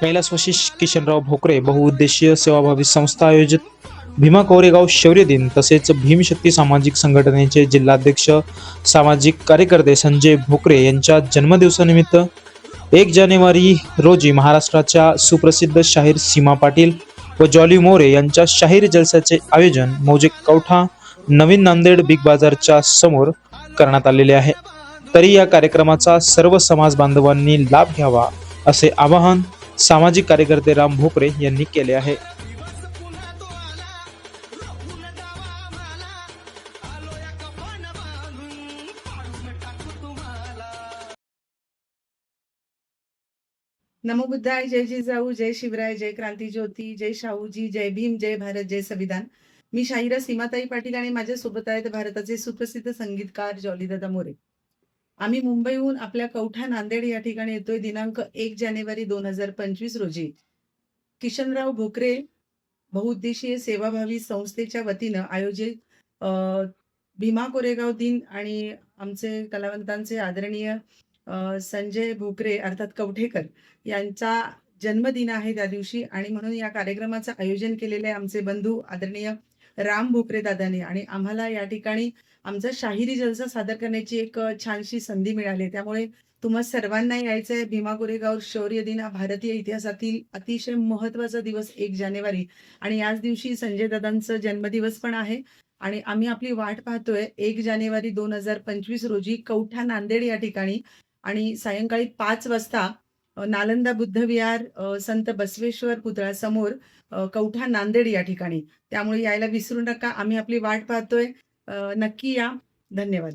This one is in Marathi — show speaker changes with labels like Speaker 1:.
Speaker 1: कैलासवासी किशनराव भोकरे बहुउद्देशीय सेवाभावी संस्था आयोजित भीमा कोरेगाव शौर्य दिन तसेच भीमशक्ती सामाजिक संघटनेचे जिल्हाध्यक्ष सामाजिक कार्यकर्ते संजय भोकरे यांच्या जन्मदिवसानिमित्त एक जानेवारी रोजी महाराष्ट्राच्या सुप्रसिद्ध शाहीर सीमा पाटील व जॉली मोरे यांच्या शाहीर जलसाचे आयोजन मौजे कवठा नवीन नांदेड बिग बाजारच्या समोर करण्यात आलेले आहे. तरी या कार्यक्रमाचा सर्व समाज बांधवांनी लाभ घ्यावा असे आवाहन सामाजिक कार्यकर्ते राम भोपरे यांनी केले आहे.
Speaker 2: नमो बुद्धाय जय जिजाऊ जय शिवराय जय क्रांती ज्योती जय शाहूजी जय भीम जय भारत जय संविधान. मी शाहिरा सीमाताई पाटील आणि माझ्या सोबत आहेत भारताचे सुप्रसिद्ध संगीतकार जॉलीदादा मोरे. आम्ही मुंबईहून आपल्या कवठा नांदेड या ठिकाणी येतोय दिनांक एक जानेवारी दोन हजार पंचवीस रोजी. किशनराव भोकरे बहुउद्देशीय सेवाभावी संस्थेच्या वतीनं आयोजित भीमा कोरेगाव दिन आणि आमचे कलावंतांचे आदरणीय संजय भोकरे अर्थात कवठेकर यांचा जन्मदिन आहे त्या दिवशी आणि म्हणून या कार्यक्रमाचं आयोजन केलेले आमचे बंधू आदरणीय राम भोपरे दादाने. आणि आम्हाला या ठिकाणी आमचा शाहिरी जलसा सादर करण्याची एक छानशी संधी मिळाली. त्यामुळे तुम्हा सर्वांना यायचंय भीमा कोरेगाव शौर्य दिन हा भारतीय इतिहासातील अतिशय महत्त्वाचा दिवस एक जानेवारी. आणि याच दिवशी संजय दादांचा जन्मदिवस पण आहे. आणि आम्ही आपली वाट पाहतोय एक जानेवारी दोन हजार पंचवीस रोजी कौठा नांदेड या ठिकाणी. आणि सायंकाळी पाच वाजता नालंदा बुद्ध विहार संत बसवेश्वर पुतळा समोर कवठा नांदेड या ठिकाणी. त्यामुळे यायला विसरू नका. आम्ही आपली वाट पाहतोय. नक्की या. धन्यवाद.